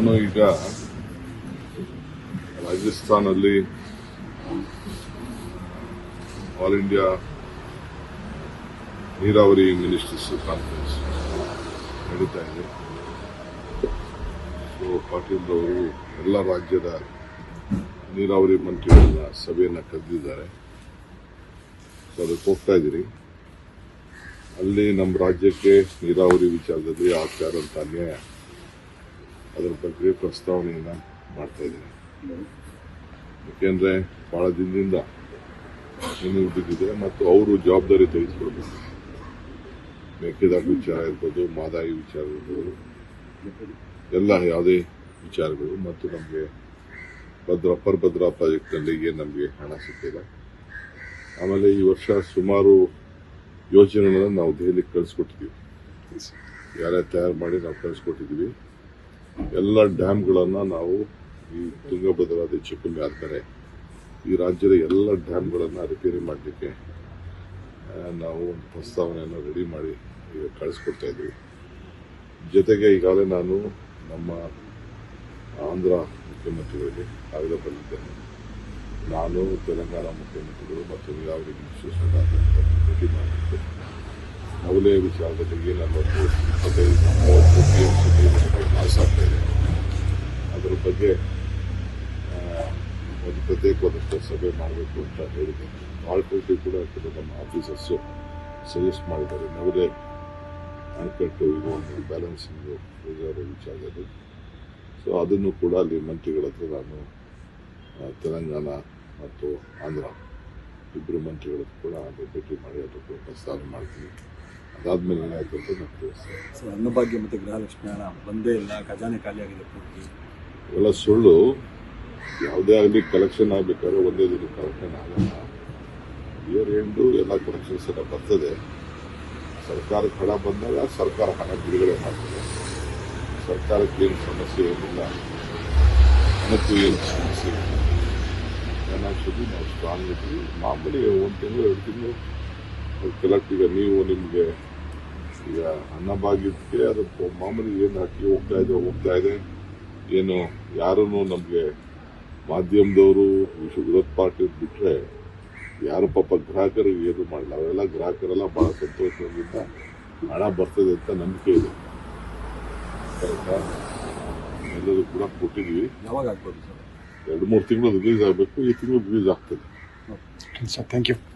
ನಾನು ಈಗ ರಾಜಸ್ಥಾನಲ್ಲಿ ಆಲ್ ಇಂಡಿಯಾ ನೀರಾವರಿ ಮಿನಿಸ್ಟರ್ಸ್ ಕಾನ್ಫರೆನ್ಸ್ ನಡೀತಾ ಇದೆ. ಸೊ ಪಾಟೀಲ್ ಅವರು ಎಲ್ಲ ರಾಜ್ಯದ ನೀರಾವರಿ ಮಂತ್ರಿಗಳನ್ನ ಸಭೆಯನ್ನ ಕರೆದಿದ್ದಾರೆ. ಸೊ ಅದಕ್ಕೆ ಹೋಗ್ತಾ ಇದ್ದೀರಿ. ಅಲ್ಲಿ ನಮ್ಮ ರಾಜ್ಯಕ್ಕೆ ನೀರಾವರಿ ವಿಚಾರದಲ್ಲಿ ಆಗ್ತಾ ಅಂತ ಅನ್ಯಾಯ? ಅದರ ಬಗ್ಗೆ ಪ್ರಸ್ತಾವನೆಯನ್ನ ಮಾಡ್ತಾ ಇದ್ದೀನಿ. ಯಾಕೆಂದ್ರೆ ಬಹಳ ದಿನದಿಂದ ನೀನು ಬಿದ್ದಿದೆ ಮತ್ತು ಅವರು ಜವಾಬ್ದಾರಿ ತೆಗೆದುಕೊಳ್ಬೇಕು. ಮೇಕೆದಾಟು ವಿಚಾರ ಇರ್ಬೋದು, ಮಾದಾಯಿ ವಿಚಾರ ಇರ್ಬೋದು, ಎಲ್ಲ ಯಾವುದೇ ವಿಚಾರಗಳು ಮತ್ತು ನಮಗೆ ಭದ್ರ ಅಪ್ಪರ್ ಭದ್ರಾ ಪ್ರಾಜೆಕ್ಟ್ನಲ್ಲಿ ಏನು ನಮಗೆ ಹಣ ಸಿಕ್ಕಿಲ್ಲ. ಆಮೇಲೆ ಈ ವರ್ಷ ಸುಮಾರು ಯೋಜನೆಗಳನ್ನು ನಾವು ದೆಹಲಿಗೆ ಕಳಿಸ್ಕೊಟ್ಟಿದ್ದೀವಿ ಯಾರೇ ತಯಾರು ಮಾಡಿ ನಾವು ಕಳಿಸ್ಕೊಟ್ಟಿದ್ದೀವಿ ಎಲ್ಲ ಡ್ಯಾಮ್ಗಳನ್ನು ನಾವು ಈ ತುಂಗಭದ್ರಾ ಹೆಚ್ಚು ಆದರೆ ಈ ರಾಜ್ಯದ ಎಲ್ಲ ಡ್ಯಾಮ್ಗಳನ್ನು ರಿಪೇರಿ ಮಾಡಲಿಕ್ಕೆ ನಾವು ಒಂದು ಪ್ರಸ್ತಾವನೆಯನ್ನು ರೆಡಿ ಮಾಡಿ ಈಗ ಕಳಿಸ್ಕೊಡ್ತಾ ಇದ್ದೀವಿ ಜೊತೆಗೆ ಈಗಾಗಲೇ ನಾನು ನಮ್ಮ ಆಂಧ್ರ ಮುಖ್ಯಮಂತ್ರಿಗಳಿಗೆ ಕಾಗದ ಬಂದಿದ್ದೇನೆ ನಾನು ತೆಲಂಗಾಣ ಮುಖ್ಯಮಂತ್ರಿಗಳು ಮತ್ತು ನೀರಾವರಿ ಭೇಟಿ ಮಾಡಿದ್ದೆ. ಅವಲೇ ವಿಚಾರದಲ್ಲಿ ಏನು ನಲವತ್ತು ಇಪ್ಪತ್ತೈದು ಮೂವತ್ತು ಪಿ ಎಂ ಸಿ ಪಾಸ್ ಆಗ್ತಾ ಇದೆ ಅದರ ಬಗ್ಗೆ ಒಂದು ಪ್ರತ್ಯೇಕವಾದಷ್ಟು ಸಭೆ ಮಾಡಬೇಕು ಅಂತ ಹೇಳಿದ್ದೇನೆ ಆಲ್ಟರ್ನೇಟಿವ್ ಕೂಡ ಕೆಲವು ನಮ್ಮ ಆಫೀಸರ್ಸು ಸಜೆಸ್ಟ್ ಮಾಡಿದ್ದಾರೆ. ನವಲೆ ಅಣೆಕಟ್ಟು ಇದು ಒಂದು ಬ್ಯಾಲೆನ್ಸಿಂಗ್ ರಿಸರ್ವ್ ವಿಚಾರದಲ್ಲಿ ಸೊ ಅದನ್ನು ಕೂಡ ಅಲ್ಲಿ ಮಂತ್ರಿಗಳ ಹತ್ರ ನಾನು ತೆಲಂಗಾಣ ಮತ್ತು ಆಂಧ್ರ ಇಬ್ಬರು ಮಂತ್ರಿಗಳ ಕೂಡ ಅಲ್ಲಿ ಭೇಟಿ ಮಾಡಿ ಅದಕ್ಕೆ ಪ್ರಸ್ತಾವನೆ ಮಾಡ್ತೀನಿ. ಅದಾದ್ಮೇಲೆ ಏನಾಯ್ತು ಅಂತ ಸೊ ಅನ್ನಭಾಗ್ಯ ಮತ್ತು ಗೃಹಲಕ್ಷ್ಮಿ ಬಂದೇ ಇಲ್ಲ ಖಜಾನೆ ಖಾಲಿಯಾಗಿದೆ ಪೂರ್ತಿ. ಇವೆಲ್ಲ ಸುಳ್ಳು. ಯಾವುದೇ ಆಗಲಿ ಕಲೆಕ್ಷನ್ ಆಗಬೇಕಾದ್ರೆ ಒಂದೇ ದಿನ ಕಲೆಕ್ಷನ್ ಆಗಲ್ಲ. ಇಯರ್ ಎಂಡು ಎಲ್ಲ ಕಲೆಕ್ಷನ್ಸ್ ಎಲ್ಲ ಬರ್ತದೆ ಸರ್ಕಾರಕ್ಕೆ ಹಣ ಬಂದಾಗ ಸರ್ಕಾರ ಹಣ ಬಿಡುಗಡೆ ಮಾಡ್ತದೆ. ಸರ್ಕಾರಕ್ಕೆ ಏನು ಸಮಸ್ಯೆ ಏನಿಲ್ಲ. ಹಣಕ್ಕೂ ಏನು ಸಮಸ್ಯೆ ಏನಾಗ್ತದೆ ನಾವು ಸ್ಟ್ರಾಂಗ್ ಇದ್ದೀವಿ. ಮಾಮೂಲಿ ಒಂದು ತಿಂಗಳು ಎರಡು ತಿಂಗಳು. ಕಲೆಕ್ಟ್ ಈಗ ನೀವು ನಿಮಗೆ ಈಗ ಅನ್ನಭಾಗ್ಯಕ್ಕೆ ಅದು ಮಾಮೂಲಿ ಏನು ಹಾಕಿ ಹೋಗ್ತಾ ಇದೆ ಹೋಗ್ತಾ ಇದೆ. ಏನು ಯಾರೂ ನಮಗೆ ಮಾಧ್ಯಮದವರು ವಿರೋಧ ಪಾರ್ಟಿ ಬಿಟ್ಟರೆ ಯಾರು ಪಾಪ ಗ್ರಾಹಕರಿಗೆ ಏನು ಮಾಡಲ್ಲ ಅವರೆಲ್ಲ ಗ್ರಾಹಕರೆಲ್ಲ ಬಹಳ ಸಂತೋಷದಿಂದ ಹಣ ಬರ್ತದೆ ಅಂತ ನಂಬಿಕೆ ಇದೆ. ಆಯ್ತಾ? ಎಲ್ಲರೂ ಕೂಡ ಕೊಟ್ಟಿದ್ವಿ ಯಾವಾಗ ಆಗ್ಬೋದು ಸರ್? ಎರಡು ಮೂರು ತಿಂಗಳು ರಿಲೀಸ್ ಆಗಬೇಕು ಈ ತಿಂಗಳು ರಿಲೀಸ್ ಆಗ್ತದೆ. Sir thank you.